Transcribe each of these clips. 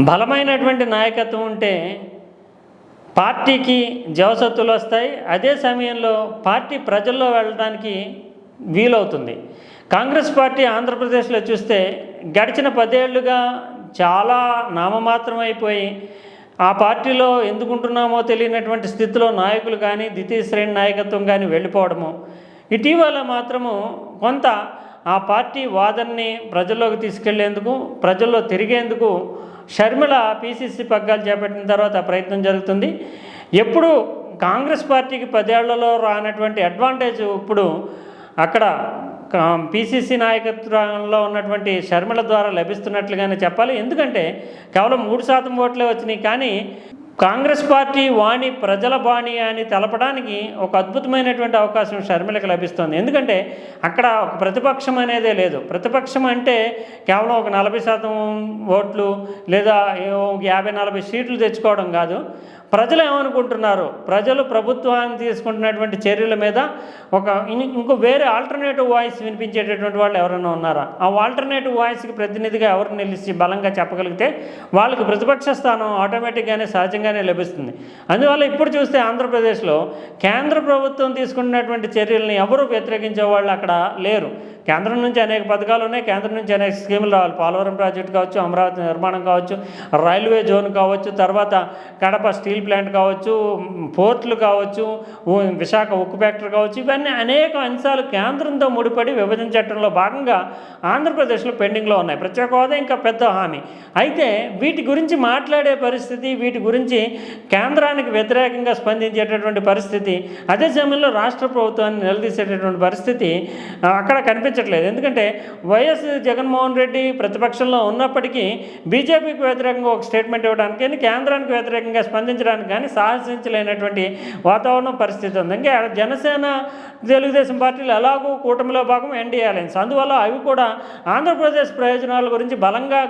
బలమైనటువంటి నాయకత్వం ఉంటే పార్టీకి జవసత్తులు వస్తాయి. అదే సమయంలో పార్టీ ప్రజల్లో వెళ్ళడానికి వీలవుతుంది. కాంగ్రెస్ పార్టీ ఆంధ్రప్రదేశ్లో చూస్తే గడిచిన పదేళ్ళుగా చాలా నామమాత్రం అయిపోయి ఆ పార్టీలో ఎందుకుంటున్నామో తెలియనటువంటి స్థితిలో నాయకులు కానీ ద్వితీయ శ్రేణి నాయకత్వం కానీ వెళ్ళిపోవడము. ఇటీవల మాత్రము కొంత ఆ పార్టీ వాదనని ప్రజల్లోకి తీసుకెళ్ళేందుకు ప్రజల్లో తిరిగేందుకు షర్మిల పీసీసీ పగ్గాలు చేపట్టిన తర్వాత ప్రయత్నం జరుగుతుంది. ఎప్పుడు కాంగ్రెస్ పార్టీకి పదేళ్ళలో రానటువంటి అడ్వాంటేజ్ ఇప్పుడు అక్కడ పీసీసీ నాయకత్వంలో ఉన్నటువంటి షర్మిల ద్వారా లభిస్తున్నట్లుగానే చెప్పాలి. ఎందుకంటే కేవలం మూడు శాతం ఓట్లే వచ్చినాయి. కానీ కాంగ్రెస్ పార్టీ వాణి ప్రజల బాణి అని తెలపడానికి ఒక అద్భుతమైనటువంటి అవకాశం షర్మిలకు లభిస్తుంది. ఎందుకంటే అక్కడ ఒక ప్రతిపక్షం అనేదే లేదు. ప్రతిపక్షం అంటే కేవలం ఒక నలభై శాతం ఓట్లు లేదా యాభై నలభై సీట్లు తెచ్చుకోవడం కాదు. ప్రజలు ఏమనుకుంటున్నారు? ప్రజలు ప్రభుత్వాన్ని తీసుకుంటున్నటువంటి చర్యల మీద ఒక ఇం- ఇంకో వేరే ఆల్టర్నేటివ్ వాయిస్ వినిపించేటటువంటి వాళ్ళు ఎవరైనా ఉన్నారా? ఆ ఆల్టర్నేటివ్ వాయిస్కి ప్రతినిధిగా ఎవరు నిలిచి బలంగా చెప్పగలిగితే వాళ్ళకి ప్రతిపక్ష స్థానం ఆటోమేటిక్గానే సహజంగానే లభిస్తుంది. అందువల్ల ఇప్పుడు చూస్తే ఆంధ్రప్రదేశ్లో కేంద్ర ప్రభుత్వం తీసుకున్నటువంటి చర్యలను ఎవరు వ్యతిరేకించే వాళ్ళు అక్కడ లేరు. కేంద్రం నుంచి అనేక పథకాలు ఉన్నాయి. కేంద్రం నుంచి అనేక స్కీములు రావాలి. పోలవరం ప్రాజెక్టు కావచ్చు అమరావతి నిర్మాణం కావచ్చు రైల్వే జోన్ కావచ్చు తర్వాత కడప స్టీల్ ప్లాంట్ కావచ్చు పోర్ట్లు కావచ్చు విశాఖ ఉక్కు ఫ్యాక్టరీ కావచ్చు. ఇవన్నీ అనేక అంశాలు కేంద్రంతో ముడిపడి విభజన చట్టంలో భాగంగా ఆంధ్రప్రదేశ్లో పెండింగ్లో ఉన్నాయి. ప్రత్యేక హోదా ఇంకా పెద్ద హామీ. అయితే వీటి గురించి మాట్లాడే పరిస్థితి వీటి గురించి కేంద్రానికి వ్యతిరేకంగా స్పందించేటటువంటి పరిస్థితి అదే సమయంలో రాష్ట్ర ప్రభుత్వాన్ని నిలదీసేటటువంటి పరిస్థితి అక్కడ అక్కడ కనిపించట్లేదు ఎందుకంటే వైఎస్ జగన్మోహన్ రెడ్డి ప్రతిపక్షంలో ఉన్నప్పటికీ బీజేపీకి వ్యతిరేకంగా ఒక స్టేట్మెంట్ ఇవ్వడానికి కానీ కేంద్రానికి వ్యతిరేకంగా స్పందించడానికి కానీ సాహసించలేనటువంటి వాతావరణం పరిస్థితి ఉంది. ఇంకా జనసేన తెలుగుదేశం పార్టీలు ఎలాగో కూటమిలో భాగం ఎన్డీఏ అలయన్స్ అందువల్ల అవి కూడా ఆంధ్రప్రదేశ్ ప్రయోజనాల గురించి బలంగా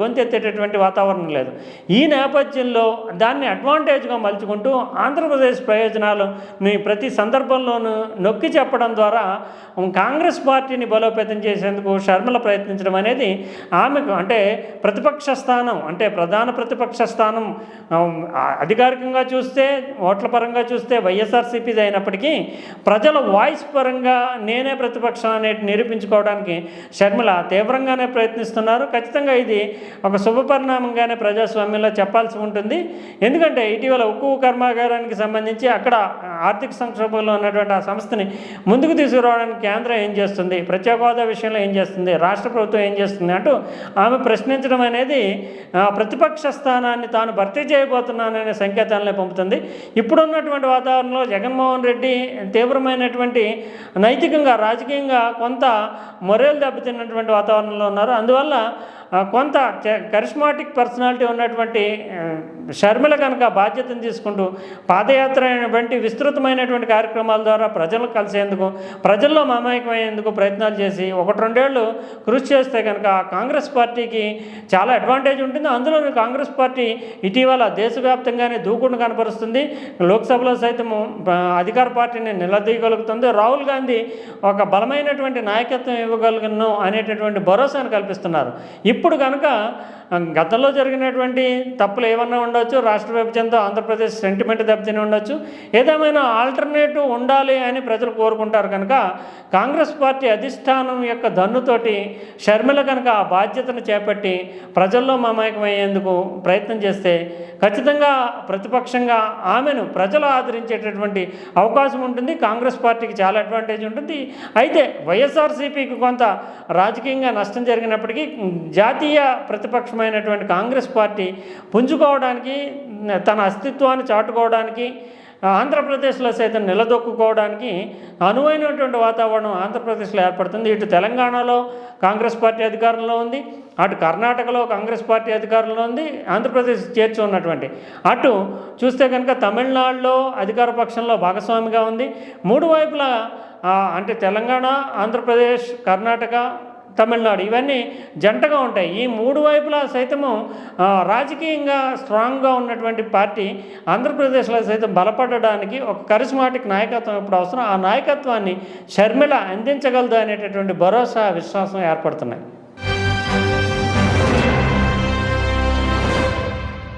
గొంతెత్తేటటువంటి వాతావరణం లేదు. ఈ నేపథ్యంలో దాన్ని అడ్వాంటేజ్గా మలుచుకుంటూ ఆంధ్రప్రదేశ్ ప్రయోజనాలని ప్రతి సందర్భంలోనూ నొక్కి చెప్పడం ద్వారా కాంగ్రెస్ పార్టీని బలోపేతం చేసేందుకు షర్మిల ప్రయత్నించడం అనేది ఆమెకు అంటే ప్రతిపక్ష స్థానం అంటే ప్రధాన ప్రతిపక్ష స్థానం. అధికారికంగా చూస్తే ఓట్ల పరంగా చూస్తే వైఎస్ఆర్సీపీది అయినప్పటికీ ప్రజల వాయిస్ పరంగా నేనే ప్రతిపక్షం అనేది నిరూపించుకోవడానికి షర్మిల తీవ్రంగానే ప్రయత్నిస్తున్నారు. ఖచ్చితంగా ఇది ఒక శుభ పరిణామంగానే ప్రజాస్వామ్యంలో చెప్పాల్సి ఉంటుంది. ఎందుకంటే ఇటీవల ఉక్కు కర్మాగారానికి సంబంధించి అక్కడ ఆర్థిక సంక్షోభంలో ఉన్నటువంటి ఆ సంస్థని ముందుకు తీసుకురావడానికి కేంద్రం ఏం చేస్తుంది? ప్రత్యేక హోదా విషయంలో ఏం చేస్తుంది? రాష్ట్ర ప్రభుత్వం ఏం చేస్తుంది అంటూ ఆమె ప్రశ్నించడం అనేది ప్రతిపక్ష స్థానాన్ని తాను భర్తీ చేయబోతున్నాననే సంకేతాలనే పంపుతుంది. ఇప్పుడున్నటువంటి వాతావరణంలో జగన్మోహన్ రెడ్డి తీవ్రమైనటువంటి నైతికంగా రాజకీయంగా కొంత మొరేలు దెబ్బతిన్నటువంటి వాతావరణంలో ఉన్నారు. అందువల్ల కొంత కరిస్మాటిక్ పర్సనాలిటీ ఉన్నటువంటి షర్మిల కనుక బాధ్యతను తీసుకుంటూ పాదయాత్ర అయినటువంటి విస్తృతమైనటువంటి కార్యక్రమాల ద్వారా ప్రజలను కలిసేందుకు ప్రజల్లో మమేకమయ్యేందుకు ప్రయత్నాలు చేసి ఒకటి రెండేళ్ళు కృషి చేస్తే కనుక కాంగ్రెస్ పార్టీకి చాలా అడ్వాంటేజ్ ఉంటుంది. అందులో కాంగ్రెస్ పార్టీ ఇటీవల దేశవ్యాప్తంగానే దూకుండా కనపరుస్తుంది. లోక్సభలో సైతము అధికార పార్టీని నిలదీయగలుగుతుంది. రాహుల్ గాంధీ ఒక బలమైనటువంటి నాయకత్వం ఇవ్వగలను అనేటటువంటి భరోసాను కల్పిస్తున్నారు. ఇప్పుడు కనుక గతంలో జరిగినటువంటి తప్పులు ఏమన్నా ఉండొచ్చు? రాష్ట్ర విభజనతో ఆంధ్రప్రదేశ్ సెంటిమెంట్ దెబ్బతిని ఉండొచ్చు? ఏదేమైనా ఆల్టర్నేటివ్ ఉండాలి అని ప్రజలు కోరుకుంటారు కనుక కాంగ్రెస్ పార్టీ అధిష్టానం యొక్క దన్నుతోటి షర్మిల కనుక ఆ బాధ్యతను చేపట్టి ప్రజల్లో మమేకమయ్యేందుకు ప్రయత్నం చేస్తే ఖచ్చితంగా ప్రతిపక్షంగా ఆమెను ప్రజలు ఆదరించేటటువంటి అవకాశం ఉంటుంది. కాంగ్రెస్ పార్టీకి చాలా అడ్వాంటేజ్ ఉంటుంది. అయితే వైఎస్ఆర్సీపీకి కొంత రాజకీయంగా నష్టం జరిగినప్పటికీ జాతీయ ప్రతిపక్షం ప్రతిపక్షమైనటువంటి కాంగ్రెస్ పార్టీ పుంజుకోవడానికి తన అస్తిత్వాన్ని చాటుకోవడానికి ఆంధ్రప్రదేశ్లో సైతం నిలదొక్కుకోవడానికి అనువైనటువంటి వాతావరణం ఆంధ్రప్రదేశ్లో ఏర్పడుతుంది. ఇటు తెలంగాణలో కాంగ్రెస్ పార్టీ అధికారంలో ఉంది అటు కర్ణాటకలో కాంగ్రెస్ పార్టీ అధికారంలో ఉంది ఆంధ్రప్రదేశ్ చేర్చి ఉన్నటువంటి. అటు చూస్తే కనుక తమిళనాడులో అధికార పక్షంలో భాగస్వామిగా ఉంది. మూడు వైపులా అంటే తెలంగాణ ఆంధ్రప్రదేశ్ కర్ణాటక తమిళనాడు. ఇవన్నీ జంటగా ఉంటాయి. ఈ మూడు వైపులా సైతము రాజకీయంగా స్ట్రాంగ్గా ఉన్నటువంటి పార్టీ ఆంధ్రప్రదేశ్లో సైతం బలపడడానికి ఒక కరిస్మాటిక్ నాయకత్వం ఇప్పుడు అవసరం. ఆ నాయకత్వాన్ని షర్మిల అందించగలదు అనేటటువంటి భరోసా విశ్వాసం ఏర్పడుతున్నాయి.